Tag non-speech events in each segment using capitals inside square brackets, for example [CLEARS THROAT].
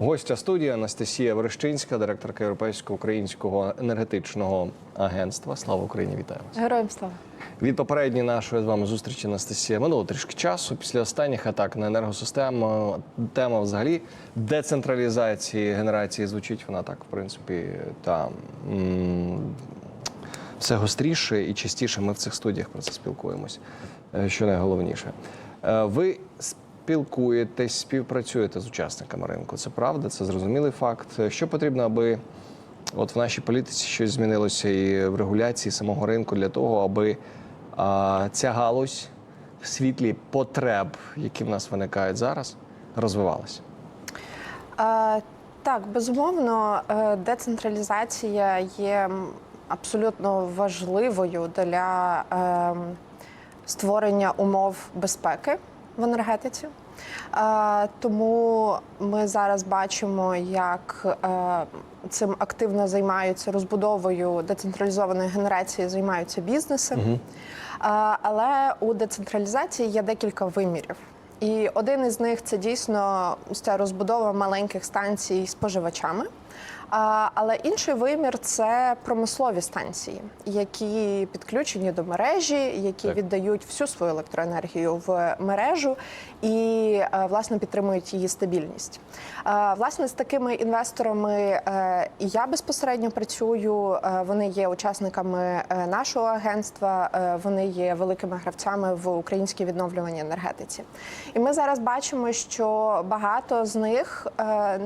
Гостя студії Анастасія Верещинська, директорка Європейського українського енергетичного агентства. Слава Україні! Вітаю вас! Героям слава. Від попередньої нашої з вами зустрічі Анастасія минуло трішки часу. Після останніх атак на енергосистему тема взагалі децентралізації генерації звучить вона так, в принципі, та м, все гостріше і частіше ми в цих студіях про це спілкуємось. е, Що найголовніше. Е, Ви спілкуєтесь, співпрацюєте з учасниками ринку. Це правда, це зрозумілий факт. Що потрібно, аби от в нашій політиці щось змінилося і в регуляції самого ринку для того, аби а, ця галузь в світлі потреб, які в нас виникають зараз, розвивалася. Е, так, безумовно, е, децентралізація є абсолютно важливою для е, створення умов безпеки в енергетиці. Е, Тому ми зараз бачимо, як е, цим активно займаються розбудовою децентралізованої генерації, займаються бізнеси. Е, Але у децентралізації є декілька вимірів. І один із них це дійсно ця розбудова маленьких станцій споживачами. Але інший вимір це промислові станції, які підключені до мережі, які Так. віддають всю свою електроенергію в мережу і е, власне підтримують її стабільність. Е, Власне, з такими інвесторами е, і я безпосередньо працюю. Вони є учасниками нашого агентства, вони є великими гравцями в українській відновлюваній енергетиці. І ми зараз бачимо, що багато з них,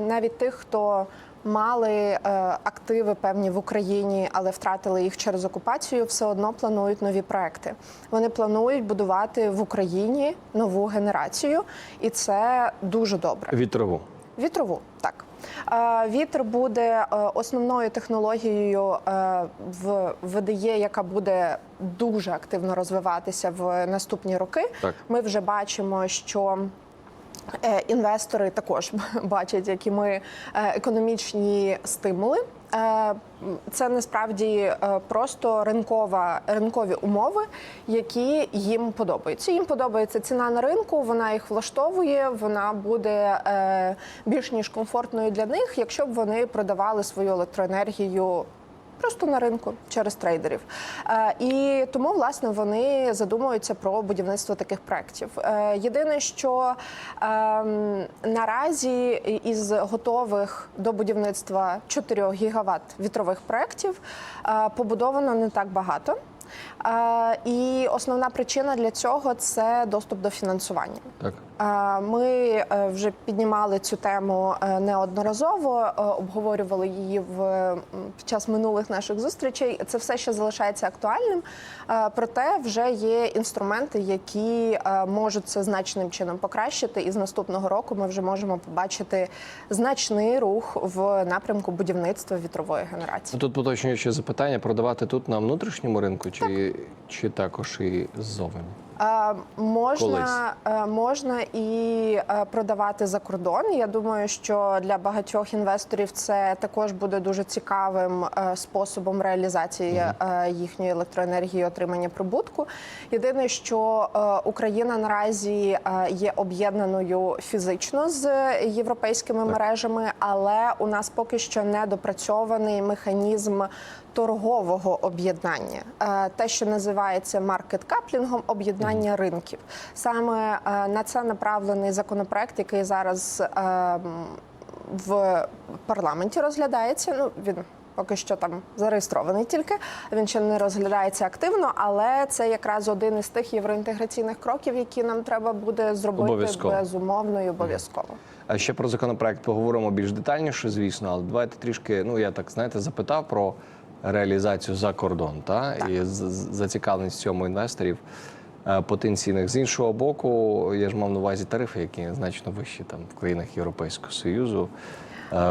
навіть тих, хто Мали е, активи певні в Україні, але втратили їх через окупацію. Все одно планують нові проекти. Вони планують будувати в Україні нову генерацію, і це дуже добре. Вітрову. Вітрову так. Е, Вітер буде е, основною технологією е, в ВДЄ, яка буде дуже активно розвиватися в наступні роки. Так. Ми вже бачимо, що інвестори також [LAUGHS] бачать, які ми е, економічні стимули. Е, Це насправді е, просто ринкова ринкові умови, які їм подобаються. Їм подобається ціна на ринку, вона їх влаштовує, вона буде е, більш ніж комфортною для них, якщо б вони продавали свою електроенергію. Просто на ринку через трейдерів, Е, і тому власне вони задумуються про будівництво таких проєктів. Е, Єдине, що ем, наразі із готових до будівництва 4 гігават вітрових проєктів е, побудовано не так багато. І основна причина для цього це доступ до фінансування. Так. Е, Ми е, вже піднімали цю тему е, неодноразово, обговорювали її в під час минулих наших зустрічей. Це все ще залишається актуальним. Проте вже є інструменти, які можуть це значним чином покращити. І з наступного року ми вже можемо побачити значний рух в напрямку будівництва вітрової генерації. Тут поточнююче запитання: продавати тут на внутрішньому ринку чи, чи також і ззовні? Можна, Колись. е, можна і е, продавати за кордон. Я думаю, що для багатьох інвесторів це також буде дуже цікавим е, способом реалізації їхньої електроенергії, отримання прибутку. Єдине, що Україна наразі є об'єднаною фізично з європейськими мережами, але у нас поки що не допрацьований механізм торгового об'єднання, Е, те, що називається маркет-каплінгом, об'єднання ринків. Саме е, на це направлений законопроект, який зараз е, в парламенті розглядається. Ну він. Поки що там зареєстрований тільки він ще не розглядається активно, але це якраз один із тих євроінтеграційних кроків, які нам треба буде зробити Обов'язково. безумовно і обов'язково. А ще про законопроект поговоримо більш детальніше, звісно, але давайте трішки, ну я так знаєте, запитав про реалізацію за кордон, та і з- з- зацікавленість цьому інвесторів е, потенційних. З іншого боку, я ж мав на увазі тарифи, які значно вищі там в країнах Європейського Союзу. е,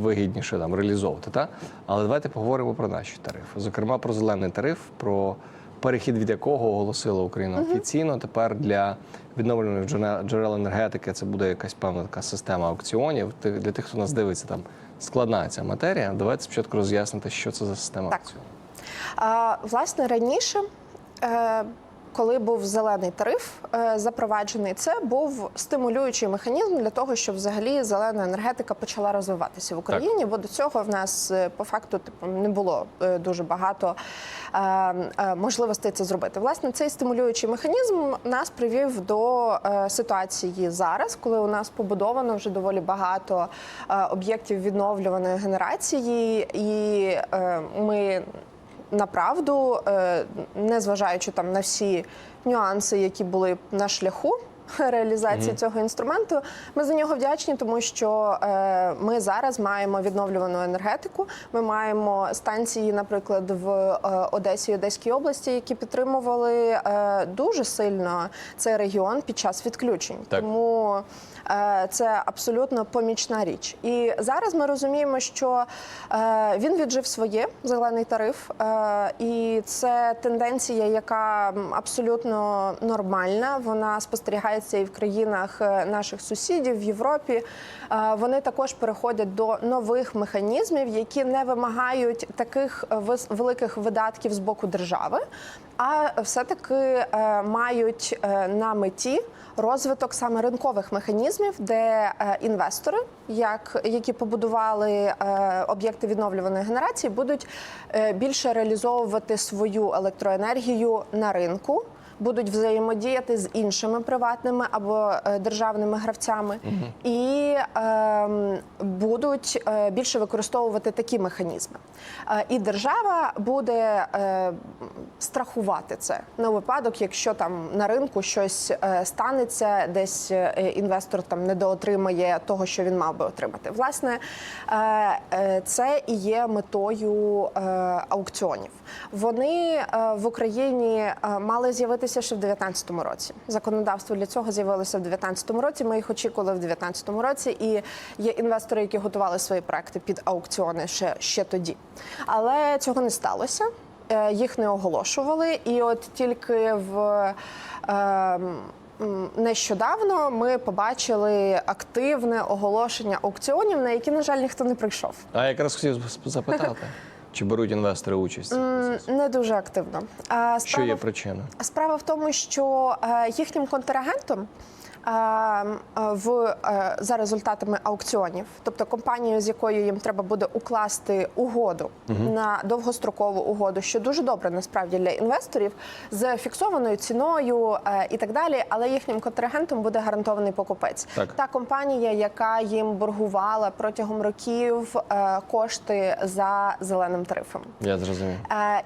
Вигідніше там реалізовувати, та але давайте поговоримо про наші тарифи. Зокрема, про зелений тариф, про перехід від якого оголосила Україна офіційно. Тепер для відновлюваних джерел- енергетики це буде якась певна така система аукціонів. Для тих, хто нас дивиться, там складна ця матерія. Давайте спочатку роз'яснити, що це за система Так. А, власне, раніше е, коли був зелений тариф е, запроваджений, це був стимулюючий механізм для того, щоб взагалі зелена енергетика почала розвиватися в Україні. Бо до цього в нас е, по факту типу не було е, дуже багато можливостей це зробити. Власне, цей стимулюючий механізм нас привів до ситуації зараз, коли у нас побудовано вже доволі багато об'єктів відновлюваної генерації, і ми направду, е, незважаючи там на всі нюанси, які були на шляху. Реалізації цього інструменту ми за нього вдячні, тому що е, ми зараз маємо відновлювану енергетику. Ми маємо станції, наприклад, в е, Одесі і Одеській області, які підтримували е, дуже сильно цей регіон під час відключень. Так. Тому це абсолютно помічна річ. І зараз ми розуміємо, що е, він віджив своє зелений тариф, е, і це тенденція, яка абсолютно нормальна. Вона спостерігається і в країнах е, наших сусідів в Європі. Е, Вони також переходять до нових механізмів, які не вимагають таких е, великих видатків з боку держави, а все-таки е, мають е, на меті розвиток саме ринкових механізмів, де е, інвестори, як які побудували е, об'єкти відновлюваної генерації, будуть е, більше реалізовувати свою електроенергію на ринку. Будуть взаємодіяти з іншими приватними або е, державними гравцями і ем, будуть е, більше використовувати такі механізми. Е, і держава буде е, страхувати це на випадок, якщо там на ринку щось е, станеться, десь інвестор там недоотримає того, що він мав би отримати. Власне, е, це і є метою е, аукціонів. Вони е, в Україні мали з'явитися ще в 2019 році. Законодавство для цього з'явилося в 2019 році. Ми їх очікували в 2019 році, і є інвестори, які готували свої проекти під аукціони ще, ще тоді. Але цього не сталося. Е, Їх не оголошували, і от тільки в е, нещодавно ми побачили активне оголошення аукціонів, на які, на жаль, ніхто не прийшов. А я якраз хотів запитати, чи беруть інвестори участь? Не дуже активно. А, Що є причина? Справа в тому, що е, їхнім контрагентом в е, за результатами аукціонів, тобто компанією, з якою їм треба буде укласти угоду на довгострокову угоду, що дуже добре насправді для інвесторів з фіксованою ціною е, і так далі. Але їхнім контрагентом буде гарантований покупець. Так. Та компанія, яка їм боргувала протягом років е, кошти за зеленим тарифом. Я зрозумів.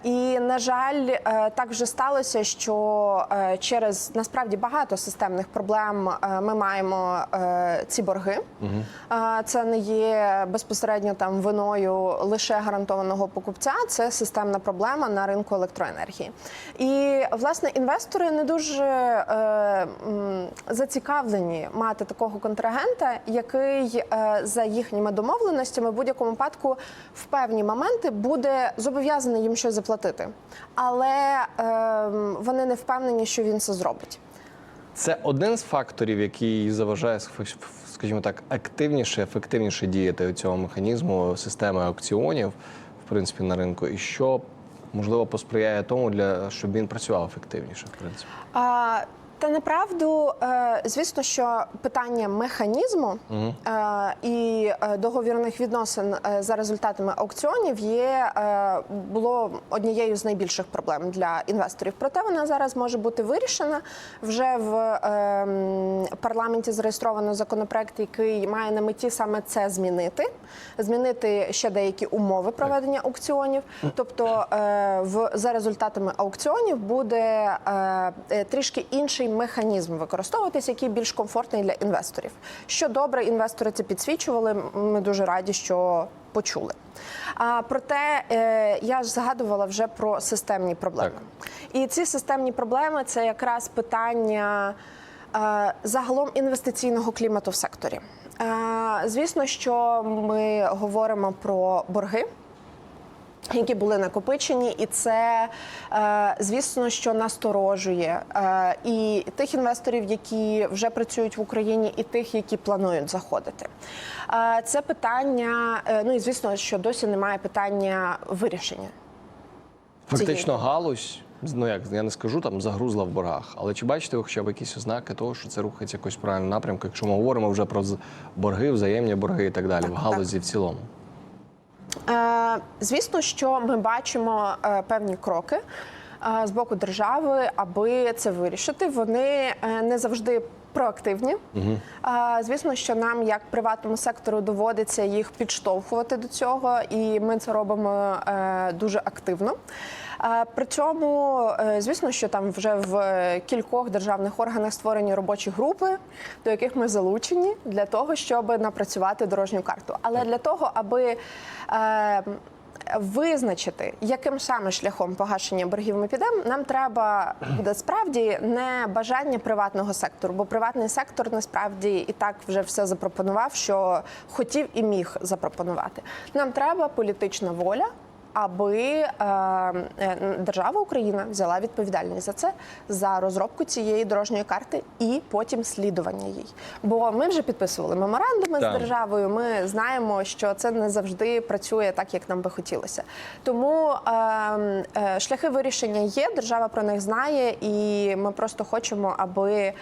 І на жаль, так вже сталося, що через насправді багато системних проблем е, ми маємо е, ці борги. Е, Це не є безпосередньо там виною лише гарантованого покупця. Це системна проблема на ринку електроенергії. І власне інвестори не дуже е, зацікавлені мати такого контрагента, який за їхніми домовленостями в будь-якому випадку в певні моменти буде зобов'язаний їм щось заплатити, але е, вони не впевнені, що він це зробить. Це один з факторів, який заважає, скажімо так, активніше, ефективніше діяти цього механізму системи аукціонів, в принципі, на ринку, і що можливо посприяє тому, для щоб він працював ефективніше, в принципі. А, та направду, е, звісно, що питання механізму е, і е, договірних відносин за результатами аукціонів є було однією з найбільших проблем для інвесторів. Проте вона зараз може бути вирішена вже в парламенті. Зареєстровано законопроект, який має на меті саме це змінити, змінити ще деякі умови проведення аукціонів. Тобто, в за результатами аукціонів буде трішки інший механізм використовуватись, який більш комфортний для інвесторів. Що добре, інвестори це підсвічували. Ми дуже раді, що почули. А проте е, я ж згадувала вже про системні проблеми. І ці системні проблеми це якраз питання е, загалом інвестиційного клімату в секторі. Е, Звісно, що ми говоримо про борги які були накопичені, і це е, звісно, що насторожує е, і тих інвесторів, які вже працюють в Україні, і тих, які планують заходити. Е, Це питання. Ну і звісно, що досі немає питання вирішення. Фактично, галузь Ну як я не скажу там загрузла в боргах, але чи бачите ви хоча б якісь ознаки того, що це рухається якось в правильному напрямку, якщо ми говоримо вже про борги, взаємні борги і так далі, в галузі в цілому? Е, Звісно, що ми бачимо е, певні кроки е, з боку держави, аби це вирішити. Вони не завжди проактивні. Е, Звісно, що нам, як приватному сектору, доводиться їх підштовхувати до цього, і ми це робимо е, дуже активно. При цьому, е, звісно, що там вже в кількох державних органах створені робочі групи, до яких ми залучені для того, щоб напрацювати дорожню карту. Але для того, аби е, Визначити, яким саме шляхом погашення боргів ми підемо, нам треба справді не бажання приватного сектору, бо приватний сектор насправді і так вже все запропонував, що хотів і міг запропонувати. Нам треба політична воля аби е, е, держава Україна взяла відповідальність за це за розробку цієї дорожньої карти і потім слідування їй. Бо ми вже підписували меморандуми Так. з державою. Ми знаємо, що це не завжди працює так, як нам би хотілося. Тому е, е, шляхи вирішення є. Держава про них знає, і ми просто хочемо, аби е,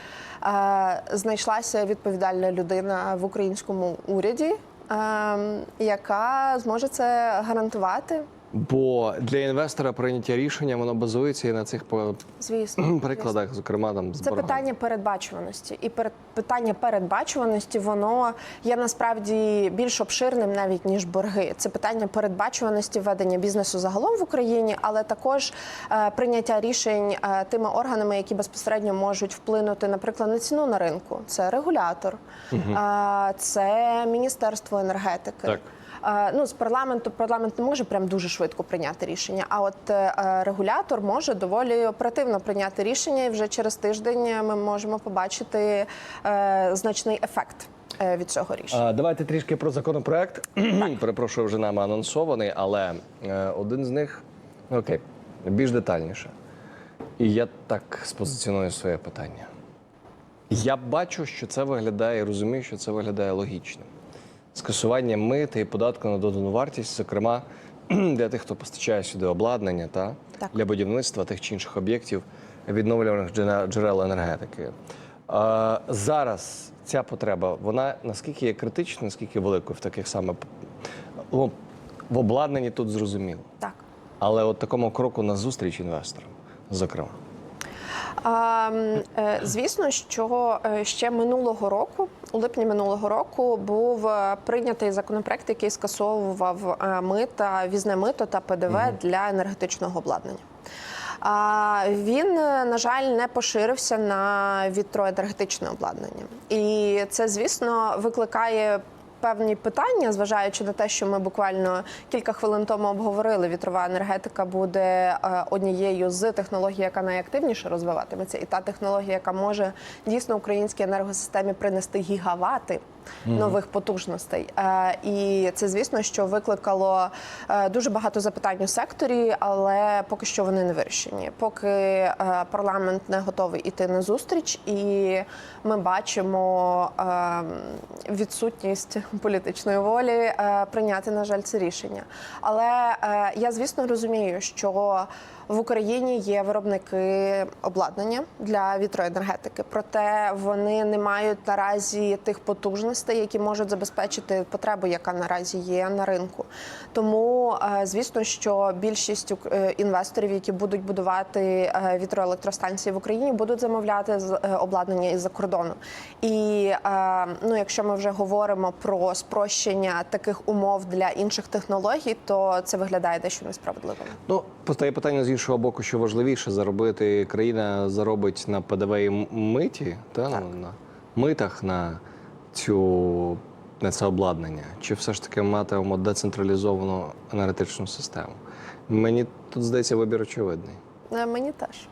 знайшлася відповідальна людина в українському уряді. е, Яка зможе це гарантувати, Бо для інвестора прийняття рішення воно базується і на цих [CLEARS THROAT] звісно, прикладах, зокрема там з Це боргами. питання передбачуваності, і перед питання передбачуваності воно є насправді більш обширним навіть ніж борги. Це питання передбачуваності ведення бізнесу загалом в Україні, але також е, прийняття рішень е, тими органами, які безпосередньо можуть вплинути, наприклад, на ціну на ринку. Це регулятор, е, це міністерство енергетики. Так. Ну, з парламенту парламент не може прям дуже швидко прийняти рішення. А от е, е, регулятор може доволі оперативно прийняти рішення, і вже через тиждень ми можемо побачити е, значний ефект від цього рішення. Давайте трішки про законопроект. [CLEARS THROAT] Перепрошую, вже нами анонсований, але один з них окей, більш детальніше. І я так спозиціоную своє питання. Я бачу, що це виглядає, розумію, що це виглядає логічним. Скасування мити і податку на додану вартість, зокрема [CLEARS THROAT] для тих, хто постачає сюди обладнання та Так. для будівництва тих чи інших об'єктів відновлюваних джерел енергетики. А, зараз ця потреба, вона наскільки є критичною, наскільки великою в таких саме ну, в обладнанні тут зрозуміло. Так. Але от такому кроку на зустріч інвесторам, зокрема. Е, Звісно, що е, ще минулого року, у липні минулого року, був е, прийнятий законопроект, який скасовував мита, візне мито та ПДВ для енергетичного обладнання. А він, на жаль, не поширився на вітроенергетичне обладнання, і це, звісно, викликає. Певні питання, зважаючи на те, що ми буквально кілька хвилин тому обговорили, вітрова енергетика буде е, однією з технологій, яка найактивніше розвиватиметься, і та технологія, яка може дійсно українській енергосистемі принести гігавати нових потужностей. Е, І це, звісно, що викликало е, дуже багато запитань у секторі, але поки що вони не вирішені. Поки е, парламент не готовий іти на зустріч, і ми бачимо відсутність політичної волі прийняти, на жаль, це рішення. Але я, звісно, розумію, що в Україні є виробники обладнання для вітроенергетики, проте вони не мають наразі тих потужностей, які можуть забезпечити потребу, яка наразі є на ринку. Тому, е, звісно, що більшість е, інвесторів, які будуть будувати е, вітроелектростанції в Україні, будуть замовляти обладнання із-за кордону. І ну, якщо ми вже говоримо про спрощення таких умов для інших технологій, то це виглядає дещо несправедливим. Ну, постає питання з іншого боку, що важливіше заробити країна заробить на ПДВ і миті, та, на, на митах на цю на це обладнання, чи все ж таки матимемо децентралізовану енергетичну систему? Мені тут здається вибір очевидний. Е, Мені теж.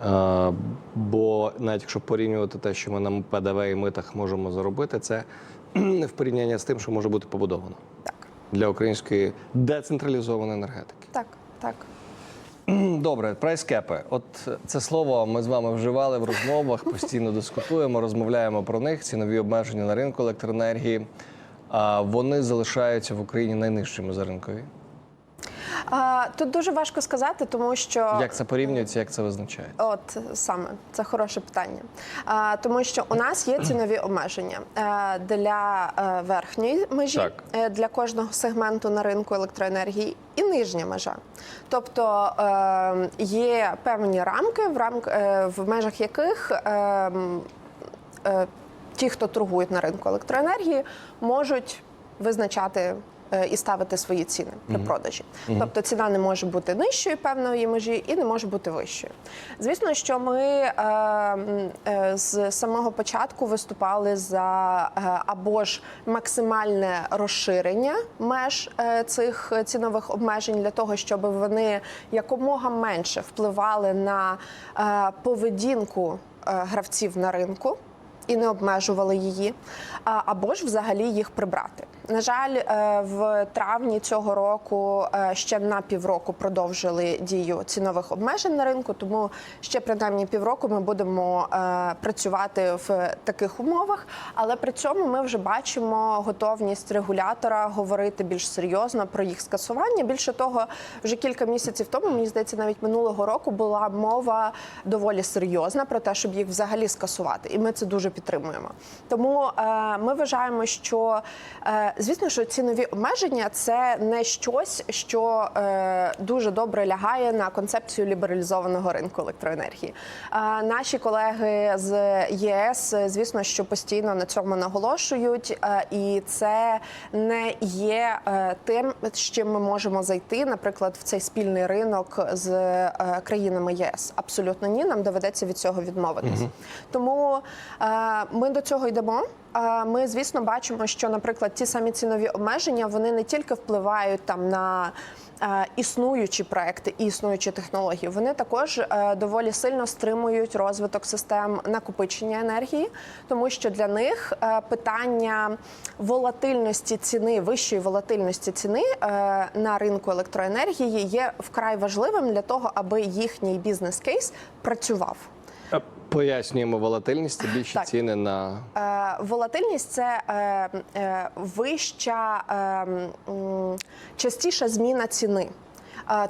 Е, бо навіть якщо порівнювати те, що ми на ПДВ і митах можемо заробити, це [CLEARS THROAT] в порівнянні з тим, що може бути побудовано Так, для української децентралізованої енергетики. так, так. Добре, прайскепи. От це слово ми з вами вживали в розмовах, постійно дискутуємо, розмовляємо про них. Цінові обмеження на ринку електроенергії. А вони залишаються в Україні найнижчими за ринкові. А, тут дуже важко сказати, тому що Як це порівнюється, як це визначає? От саме це хороше питання. А, тому що у нас є цінові обмеження е, для е, верхньої межі, Так. е, для кожного сегменту на ринку електроенергії і нижня межа. Тобто е, є певні рамки, в рамк е, в межах яких е, м, е, ті, хто торгують на ринку електроенергії, можуть визначати. Е, І ставити свої ціни при продажі, тобто ціна не може бути нижчою певної межі і не може бути вищою. Звісно, що ми е, е, з самого початку виступали за е, або ж максимальне розширення меж е, цих цінових обмежень для того, щоб вони якомога менше впливали на е, поведінку е, гравців на ринку і не обмежували її, або ж взагалі їх прибрати. На жаль, е, в травні цього року е, ще на півроку продовжили дію цінових обмежень на ринку, тому ще принаймні півроку ми будемо е, працювати в таких умовах. Але при цьому ми вже бачимо готовність регулятора говорити більш серйозно про їх скасування. Більше того, вже кілька місяців тому, мені здається, навіть минулого року була мова доволі серйозна про те, щоб їх взагалі скасувати, і ми це дуже підтримуємо. Тому ми вважаємо, що звісно, що цінові обмеження це не щось, що е, дуже добре лягає на концепцію лібералізованого ринку електроенергії. Е, наші колеги з ЄС, звісно, що постійно на цьому наголошують, е, і це не є е, тим, з чим ми можемо зайти, наприклад, в цей спільний ринок з е, країнами ЄС. Абсолютно ні, нам доведеться від цього відмовитись. Тому е, ми до цього йдемо. Ми, звісно, бачимо, що, наприклад, ті самі цінові обмеження вони не тільки впливають там на е, існуючі проекти і існуючі технології, вони також е, доволі сильно стримують розвиток систем накопичення енергії, тому що для них е, питання волатильності ціни, вищої волатильності ціни на ринку електроенергії є вкрай важливим для того, аби їхній бізнес-кейс працював. Пояснюємо волатильність, це більші Так. ціни на Е, волатильність це е, е, вища, е, частіша зміна ціни.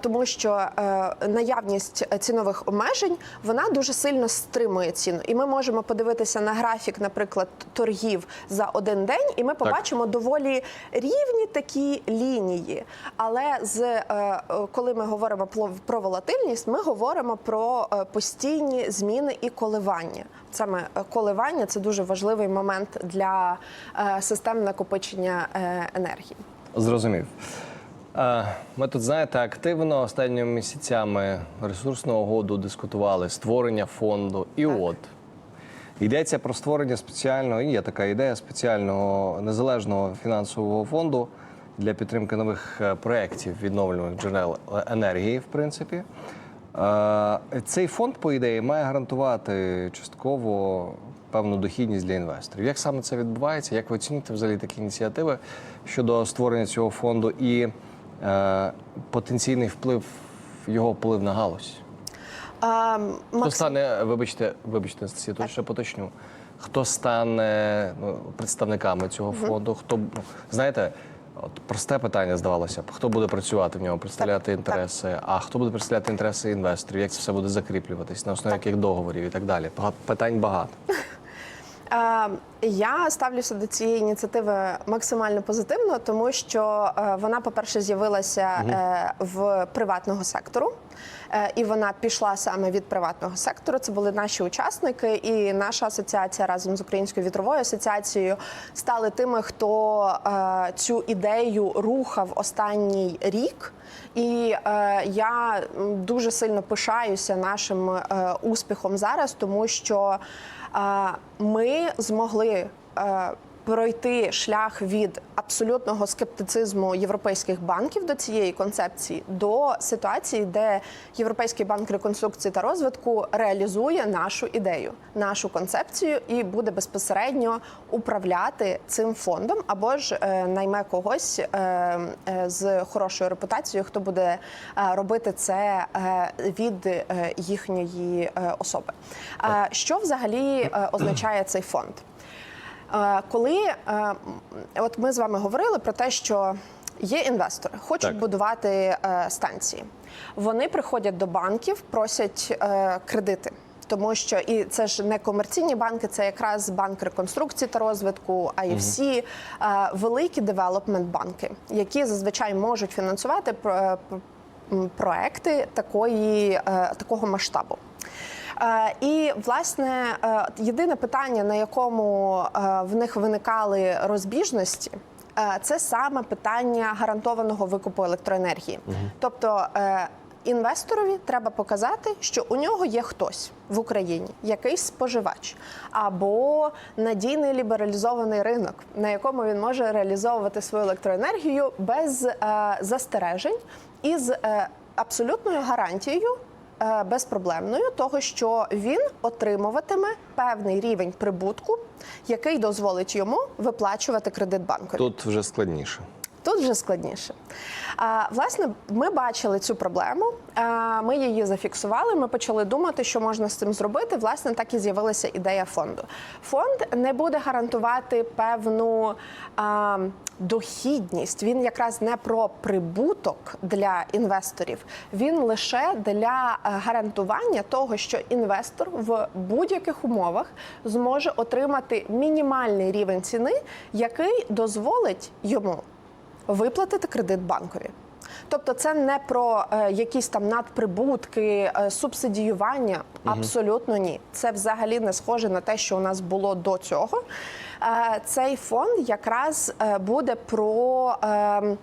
Тому що е, наявність цінових обмежень вона дуже сильно стримує ціну, і ми можемо подивитися на графік, наприклад, торгів за один день, і ми побачимо доволі рівні такі лінії. Але з е, коли ми говоримо про- волатильність, ми говоримо про е, постійні зміни і коливання. Саме коливання це дуже важливий момент для систем накопичення енергії. Зрозумів. Ми тут, знаєте, активно останніми місяцями ресурсного году дискутували створення фонду. І от йдеться про створення спеціального, і є така ідея спеціального незалежного фінансового фонду для підтримки нових е, проєктів відновлюваних джерел енергії, в принципі. Цей фонд, по ідеї, має гарантувати частково певну дохідність для інвесторів. Як саме це відбувається? Як ви оцінюєте взагалі такі ініціативи щодо створення цього фонду і потенційний вплив, його вплив на галузь? А, Хто стане, вибачте, вибачте, Анастасія, тут ще поточню. Хто стане ну, представниками цього фонду? Хто ну, знаєте, от просте питання здавалося б, хто буде працювати в ньому, представляти Так, інтереси, а хто буде представляти інтереси інвесторів, як це все буде закріплюватись, на основі яких договорів і так далі. Питань багато. [LAUGHS] Е, Я ставлюся до цієї ініціативи максимально позитивно, тому що е, вона, по-перше, з'явилася е, в приватного сектору. І вона пішла саме від приватного сектору. Це були наші учасники, і наша асоціація разом з Українською вітровою асоціацією стали тими, хто цю ідею рухав останній рік. І е, я дуже сильно пишаюся нашим е, успіхом зараз, тому що ми змогли е, пройти шлях від абсолютного скептицизму європейських банків до цієї концепції до ситуації, де Європейський банк реконструкції та розвитку реалізує нашу ідею, нашу концепцію і буде безпосередньо управляти цим фондом або ж е, найме когось е, е, з хорошою репутацією, хто буде робити це від їхньої особи. Що взагалі означає цей фонд? Е, Коли е, от ми з вами говорили про те, що Є інвестори, хочуть Так. будувати е, станції. Вони приходять до банків, просять кредити. Тому що і це ж не комерційні банки, це якраз банк реконструкції та розвитку, IFC, е, великі девелопмент банки, які зазвичай можуть фінансувати проекти такої, такого масштабу. Е, І власне е, єдине питання, на якому е, в них виникали розбіжності, це саме питання гарантованого викупу електроенергії. Тобто е, інвесторові треба показати, що у нього є хтось в Україні, якийсь споживач, або надійний лібералізований ринок, на якому він може реалізовувати свою електроенергію без е, застережень і з е, абсолютною гарантією безпроблемною, того що він отримуватиме певний рівень прибутку, який дозволить йому виплачувати кредит банку. Тут вже складніше. Тут вже складніше. А, власне, ми бачили цю проблему, а, ми її зафіксували. Ми почали думати, що можна з цим зробити. Власне, так і з'явилася ідея фонду. Фонд не буде гарантувати певну а, дохідність. Він якраз не про прибуток для інвесторів, він лише для гарантування того, що інвестор в будь-яких умовах зможе отримати мінімальний рівень ціни, який дозволить йому виплатити кредит банкові. Тобто це не про е, якісь там надприбутки, е, субсидіювання. Абсолютно ні. Це взагалі не схоже на те, що у нас було до цього. Е, цей фонд якраз е, буде про. Е,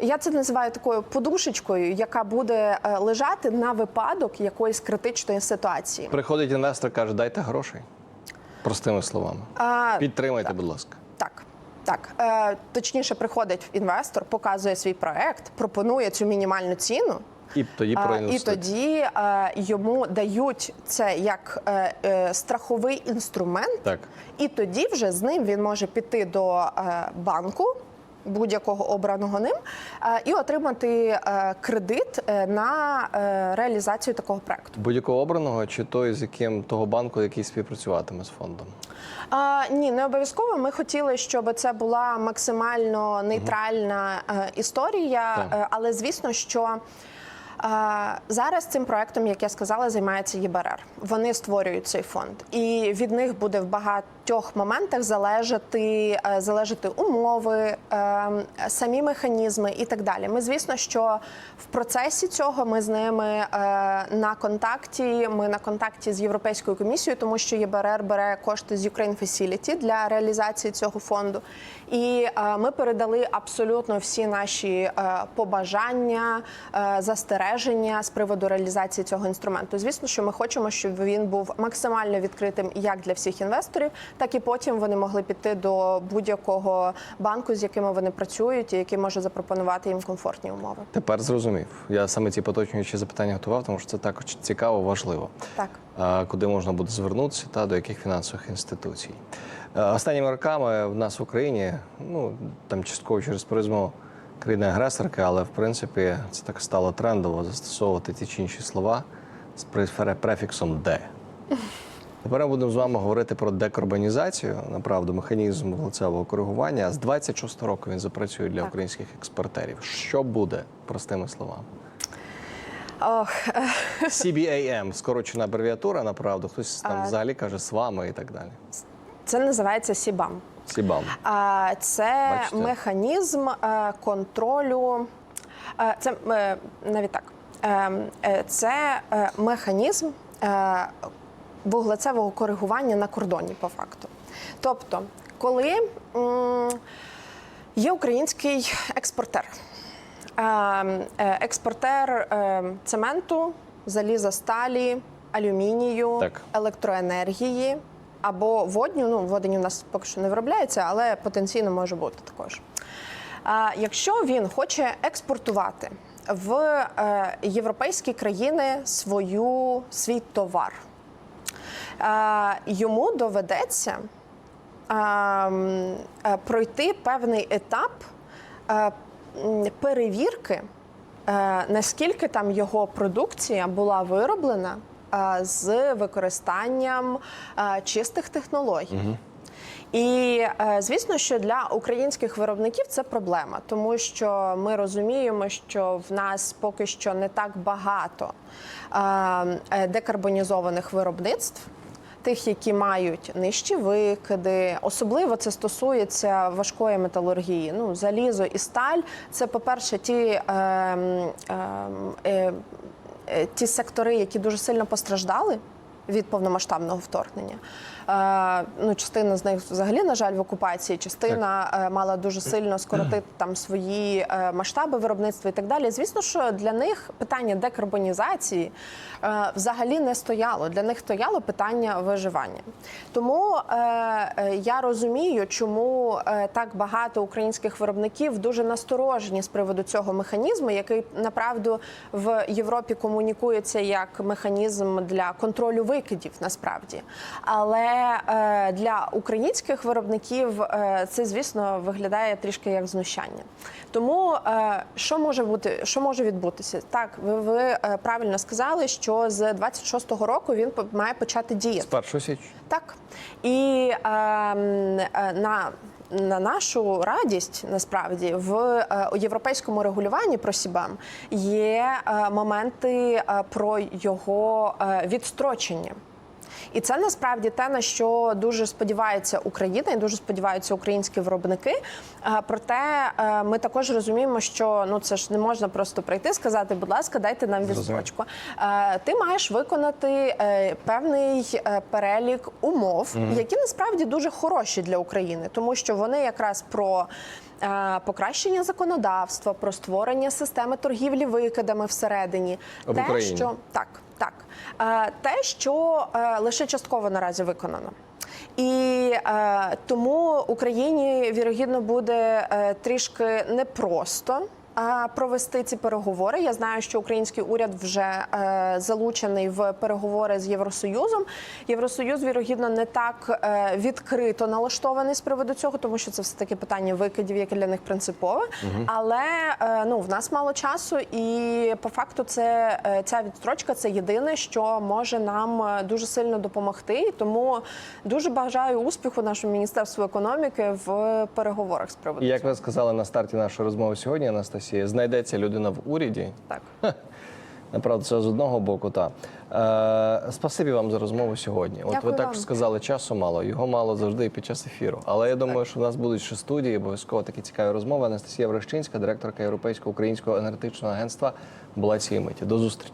я це називаю такою подушечкою, яка буде е, лежати на випадок якоїсь критичної ситуації. Приходить інвестор, каже, дайте грошей. Простими словами. А, Підтримайте, будь ласка. Так. Е, точніше, приходить інвестор, показує свій проект, пропонує цю мінімальну ціну. І тоді про і тоді е, йому дають це як е, е, страховий інструмент, Так. і тоді вже з ним він може піти до е, банку будь-якого обраного ним е, і отримати е, кредит е, на реалізацію такого проекту. Будь-якого обраного чи той, з яким того банку, який співпрацюватиме з фондом. А, ні, не обов'язково. Ми хотіли, щоб це була максимально нейтральна угу. історія, Так. але звісно, що. Зараз цим проектом, як я сказала, займається ЄБРР. Вони створюють цей фонд, і від них буде в багатьох моментах залежати, е, залежати умови, е, самі механізми і так далі. Ми, звісно, що в процесі цього ми з ними е, на контакті. Ми на контакті з Європейською комісією, тому що ЄБРР бере кошти з Ukraine Facility для реалізації цього фонду. І ми передали абсолютно всі наші побажання, е, застереження з приводу реалізації цього інструменту. Звісно, що ми хочемо, щоб він був максимально відкритим як для всіх інвесторів, так і потім вони могли піти до будь-якого банку, з якими вони працюють, і який може запропонувати їм комфортні умови. Тепер зрозумів. Я саме ці поточнюючі запитання готував, тому що це також цікаво, важливо. Так. Куди можна буде звернутися та до яких фінансових інституцій. Е, Останніми роками в нас в Україні, ну там частково через призму країни-агресорки, але в принципі це так стало трендово застосовувати ті чи інші слова з префіксом де. Тепер ми будемо з вами говорити про декарбонізацію, направду, механізм лицевого коригування. З 26 року він запрацює для українських експортерів. Що буде простими словами? Ох, CBAM, скорочена абревіатура, направду. Хтось там взагалі каже з вами і так далі. це називається СІБАМ. А, Це Бачите? механізм е, контролю. е, Це е, навіть так. Це механізм вуглецевого коригування на кордоні, по факту. Тобто, коли є український експортер, експортер цементу, заліза сталі, алюмінію, Так. електроенергії або водню. Ну, водень у нас поки що не виробляється, але потенційно може бути також. А якщо він хоче експортувати в е, європейські країни свою, свій товар, йому доведеться е, пройти певний етап е, перевірки, наскільки там його продукція була вироблена з використанням е, чистих технологій. І е, звісно, що для українських виробників це проблема, тому що ми розуміємо, що в нас поки що не так багато е, е, декарбонізованих виробництв. Тих, які мають нижчі викиди, особливо це стосується важкої металургії. Ну, залізо і сталь це, по-перше, ті, е, ем, е, е, ті сектори, які дуже сильно постраждали від повномасштабного вторгнення. Е, ну, частина з них взагалі, на жаль, в окупації, частина е, мала дуже сильно скоротити там свої е, масштаби виробництва і так далі. Звісно, що для них питання декарбонізації взагалі не стояло. Для них стояло питання виживання. Тому я розумію, чому так багато українських виробників дуже насторожені з приводу цього механізму, який направду в Європі комунікується як механізм для контролю викидів, насправді. Але е, для українських виробників е, це, звісно, виглядає трішки як знущання. Тому е, що може бути, що може відбутися? Так, ви, ви е, правильно сказали, що з 26-го року він має почати діяти. З першого січ. Так і е, е, на на нашу радість насправді в е, європейському регулюванні про СІБАМ є е, моменти е, про його е, відстрочення. І це насправді те, на що дуже сподівається Україна і дуже сподіваються українські виробники. Е, Проте е, ми також розуміємо, що ну це ж не можна просто прийти, сказати, будь ласка, дайте нам відстрочку. Е, Ти маєш виконати певний перелік умов, які насправді дуже хороші для України, тому що вони якраз про. Покращення законодавства, про створення системи торгівлі викидами всередині, те, Україні. що так, Те, що е, лише частково наразі виконано. І е, тому Україні вірогідно буде е, трішки непросто. Провести ці переговори. Я знаю, що український уряд вже е, залучений в переговори з Євросоюзом. Євросоюз, вірогідно, не так е, відкрито налаштований з приводу цього, тому що це все таки питання викидів, яке для них принципове. Але е, ну в нас мало часу, і по факту, це ця відстрочка це єдине, що може нам дуже сильно допомогти. Тому дуже бажаю успіху нашому міністерству економіки в переговорах з приводу. І як ви сказали на старті нашої розмови сьогодні, Анастасія, знайдеться людина в уряді. Так. Направду, це з одного боку, так. Е, спасибі вам за розмову сьогодні. От Дякую ви також вам. сказали, часу мало, його мало завжди і під час ефіру. Але я думаю, що в нас будуть ще студії, обов'язково такі цікаві розмови. Анастасія Врещинська, директорка Європейського українського енергетичного агентства, була цієї миті. До зустрічі.